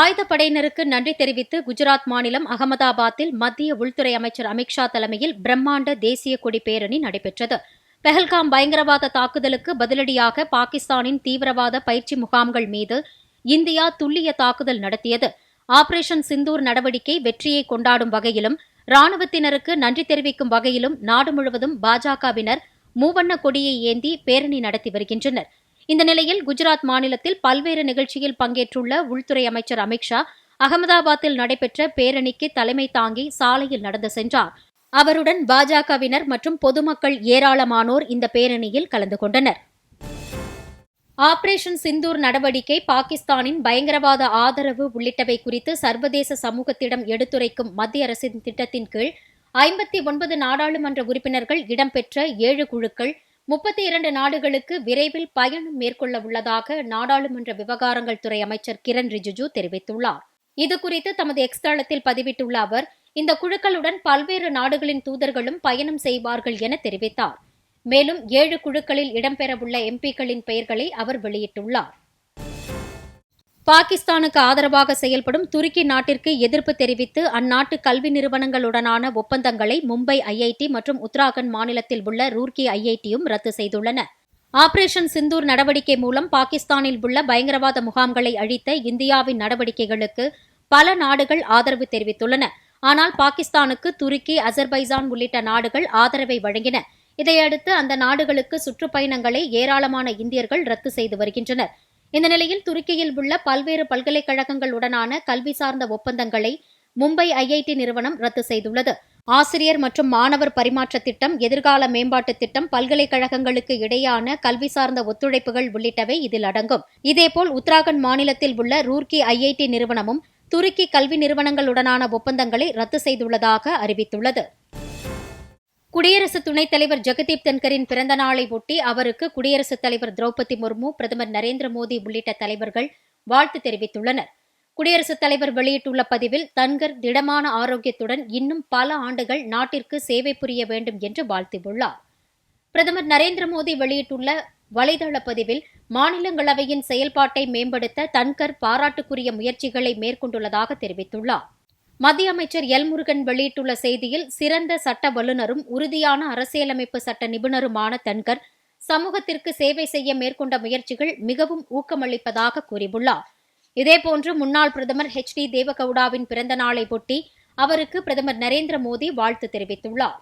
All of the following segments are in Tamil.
ஆயுதப்படையினருக்கு நன்றி தெரிவித்து குஜராத் மாநிலம் அகமதாபாத்தில் மத்திய உள்துறை அமைச்சர் அமித்ஷா தலைமையில் பிரம்மாண்ட தேசிய கொடி பேரணி நடைபெற்றது. பெஹல்காம் பயங்கரவாத தாக்குதலுக்கு பதிலடியாக பாகிஸ்தானின் தீவிரவாத பயிற்சி முகாம்கள் மீது இந்தியா துல்லிய தாக்குதல் நடத்தியது. ஆபரேஷன் சிந்தூர் நடவடிக்கை வெற்றியை கொண்டாடும் வகையிலும் ராணுவத்தினருக்கு நன்றி தெரிவிக்கும் வகையிலும் நாடு முழுவதும் பாஜகவினர் மூவண்ண கொடியை ஏந்தி பேரணி நடத்தி வருகின்றனர். இந்த நிலையில் குஜராத் மாநிலத்தில் பல்வேறு நிகழ்ச்சியில் பங்கேற்றுள்ள உள்துறை அமைச்சர் அமித்ஷா அகமதாபாத்தில் நடைபெற்ற பேரணிக்கு தலைமை தாங்கி சாலையில் நடந்து சென்றார். அவருடன் பாஜகவினர் மற்றும் பொதுமக்கள் ஏராளமானோர் இந்த பேரணியில் கலந்து கொண்டனர். ஆபரேஷன் சிந்தூர் நடவடிக்கை பாகிஸ்தானின் பயங்கரவாத ஆதரவு உள்ளிட்டவை குறித்து சர்வதேச சமூகத்திடம் எடுத்துரைக்கும் மத்திய அரசின் திட்டத்தின் கீழ் ஐம்பத்தி ஒன்பது நாடாளுமன்ற உறுப்பினர்கள் இடம்பெற்ற ஏழு குழுக்கள் முப்பத்தி இரண்டு நாடுகளுக்கு விரைவில் பயணம் மேற்கொள்ள உள்ளதாக நாடாளுமன்ற விவகாரங்கள் துறை அமைச்சர் கிரண் ரிஜிஜு தெரிவித்துள்ளார். இதுகுறித்து தமது எக்ஸ் தளத்தில் பதிவிட்டுள்ள அவர் இந்த குழுக்களுடன் பல்வேறு நாடுகளின் தூதர்களும் பயணம் செய்வார்கள் என தெரிவித்தார். மேலும் ஏழு குழுக்களில் இடம்பெறவுள்ள எம்பிக்களின் பெயர்களை அவர் வெளியிட்டுள்ளார். பாகிஸ்தானுக்கு ஆதரவாக செயல்படும் துருக்கி நாட்டிற்கு எதிர்ப்பு தெரிவித்து அந்நாட்டு கல்வி நிறுவனங்களுடனான ஒப்பந்தங்களை மும்பை ஐஐடி மற்றும் உத்தராகண்ட் மாநிலத்தில் உள்ள ரூர்கி ஐஐடியும் ரத்து செய்துள்ளன. ஆபரேஷன் சிந்தூர் நடவடிக்கை மூலம் பாகிஸ்தானில் உள்ள பயங்கரவாத முகாம்களை அழித்த இந்தியாவின் நடவடிக்கைகளுக்கு பல நாடுகள் ஆதரவு தெரிவித்துள்ளன. ஆனால் பாகிஸ்தானுக்கு துருக்கி அசர்பைசான் உள்ளிட்ட நாடுகள் ஆதரவை வழங்கின. இதையடுத்து அந்த நாடுகளுக்கு சுற்றுப்பயணங்களை ஏராளமான இந்தியர்கள் ரத்து செய்து வருகின்றனர். இந்த நிலையில் துருக்கியில் உள்ள பல்வேறு பல்கலைக்கழகங்களுடனான கல்வி சார்ந்த ஒப்பந்தங்களை மும்பை ஐஐடி நிறுவனம் ரத்து செய்துள்ளது. ஆசிரியர் மற்றும் மாணவர் பரிமாற்ற திட்டம் எதிர்கால மேம்பாட்டு திட்டம் பல்கலைக்கழகங்களுக்கு இடையான கல்வி சார்ந்த ஒத்துழைப்புகள் உள்ளிட்டவை இதில் அடங்கும். இதேபோல் உத்தராகண்ட் மாநிலத்தில் உள்ள ரூர்கி ஐஐடி நிறுவனமும் துருக்கி கல்வி நிறுவனங்களுடனான ஒப்பந்தங்களை ரத்து செய்துள்ளதாக அறிவித்துள்ளது. குடியரசு துணைத் தலைவர் ஜெகதீப் தன்கரின் பிறந்த நாளை ஒட்டி அவருக்கு குடியரசுத் தலைவர் திரௌபதி முர்மு பிரதமர் நரேந்திர மோடி உள்ளிட்ட தலைவர்கள் வாழ்த்து தெரிவித்துள்ளனர். குடியரசுத் தலைவர் வெளியிட்டுள்ள பதிவில் தன்கர் திடமான ஆரோக்கியத்துடன் இன்னும் பல ஆண்டுகள் நாட்டிற்கு சேவை புரிய வேண்டும் என்று வாழ்த்தியுள்ளார். பிரதமர் நரேந்திர மோடி வெளியிட்டுள்ள வலைதள பதிவில் மாநிலங்களவையின் செயல்பாட்டை மேம்படுத்த தன்கர் பாராட்டுக்குரிய முயற்சிகளை மேற்கொண்டுள்ளதாக தெரிவித்துள்ளார். மத்திய அமைச்சர் எல் முருகன் வெளியிட்டுள்ள செய்தியில் சிறந்த சட்ட வல்லுநரும் உறுதியான அரசியலமைப்பு சட்ட நிபுணருமான தன்கர் சமூகத்திற்கு சேவை செய்ய மேற்கொண்ட முயற்சிகள் மிகவும் ஊக்கமளிப்பதாக கூறியுள்ளார். இதேபோன்று முன்னாள் பிரதமர் ஹெச் டி தேவகவுடாவின் பிறந்த நாளை ஒட்டி அவருக்கு பிரதமர் நரேந்திர மோடி வாழ்த்து தெரிவித்துள்ளார்.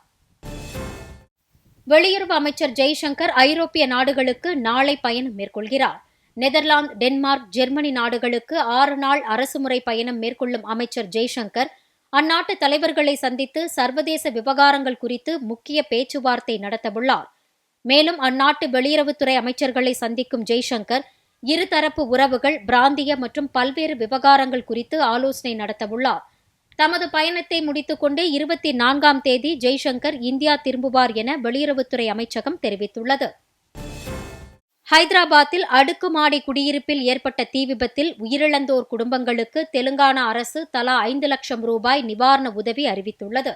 வெளியுறவு அமைச்சர் ஜெய்சங்கர் ஐரோப்பிய நாடுகளுக்கு நாளை பயணம் மேற்கொள்கிறார். நெதர்லாந்து டென்மார்க் ஜெர்மனி நாடுகளுக்கு ஆறு நாள் அரசுமுறை பயணம் மேற்கொள்ளும் அமைச்சர் ஜெய்சங்கர். அந்நாட்டு தலைவர்களை சந்தித்து சர்வதேச விவகாரங்கள் குறித்து முக்கிய பேச்சுவார்த்தை நடத்தவுள்ளார். மேலும் அந்நாட்டு வெளியுறவுத்துறை அமைச்சர்களை சந்திக்கும் ஜெய்சங்கர் இருதரப்பு உறவுகள் பிராந்திய மற்றும் பல்வேறு விவகாரங்கள் குறித்து ஆலோசனை நடத்தவுள்ளார். தமது பயணத்தை முடித்துக்கொண்டு இருபத்தி நான்காம் தேதி ஜெய்சங்கர் இந்தியா திரும்புவார் என வெளியுறவுத்துறை அமைச்சகம் தெரிவித்துள்ளது. ஹைதராபாத்தில் அடுக்குமாடி குடியிருப்பில் ஏற்பட்ட தீ விபத்தில் உயிரிழந்தோர் குடும்பங்களுக்கு தெலுங்கானா அரசு தலா ஐந்து லட்சம் ரூபாய் நிவாரண உதவி அறிவித்துள்ளது.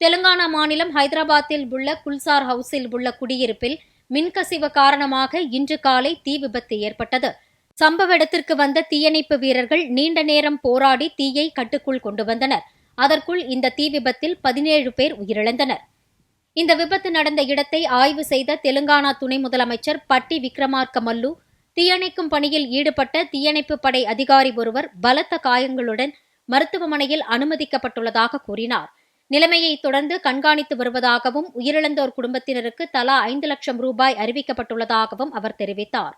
தெலுங்கானா மாநிலம் ஹைதராபாத்தில் உள்ள குல்சார் ஹவுஸில் உள்ள குடியிருப்பில் மின்கசிவு காரணமாக இன்று காலை தீ விபத்து ஏற்பட்டது. சம்பவ இடத்திற்கு வந்த தீயணைப்பு வீரர்கள் நீண்ட நேரம் போராடி தீயை கட்டுக்குள் கொண்டு வந்தனர். அதற்குள் இந்த தீ விபத்தில் பதினேழு பேர் உயிரிழந்தனர். இந்த விபத்து நடந்த இடத்தை ஆய்வு செய்த தெலுங்கானா துணை முதலமைச்சர் பட்டி விக்ரமார்க்க மல்லு தீயணைக்கும் பணியில் ஈடுபட்ட தீயணைப்பு படை அதிகாரி ஒருவர் பலத்த காயங்களுடன் மருத்துவமனையில் அனுமதிக்கப்பட்டுள்ளதாக கூறினார். நிலைமையை தொடர்ந்து கண்காணித்து வருவதாகவும் உயிரிழந்தோர் குடும்பத்தினருக்கு தலா ஐந்து லட்சம் ரூபாய் அறிவிக்கப்பட்டுள்ளதாகவும் அவர் தெரிவித்தார்.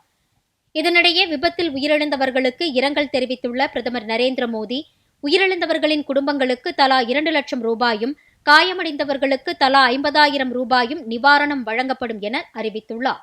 இதனிடையே விபத்தில் உயிரிழந்தவர்களுக்கு இரங்கல் தெரிவித்துள்ள பிரதமர் நரேந்திர மோடி உயிரிழந்தவர்களின் குடும்பங்களுக்கு தலா இரண்டு லட்சம் ரூபாயும் காயமடைந்தவர்களுக்கு தலா ஐம்பதாயிரம் ரூபாயும் நிவாரணம் வழங்கப்படும் என அறிவித்துள்ளார்.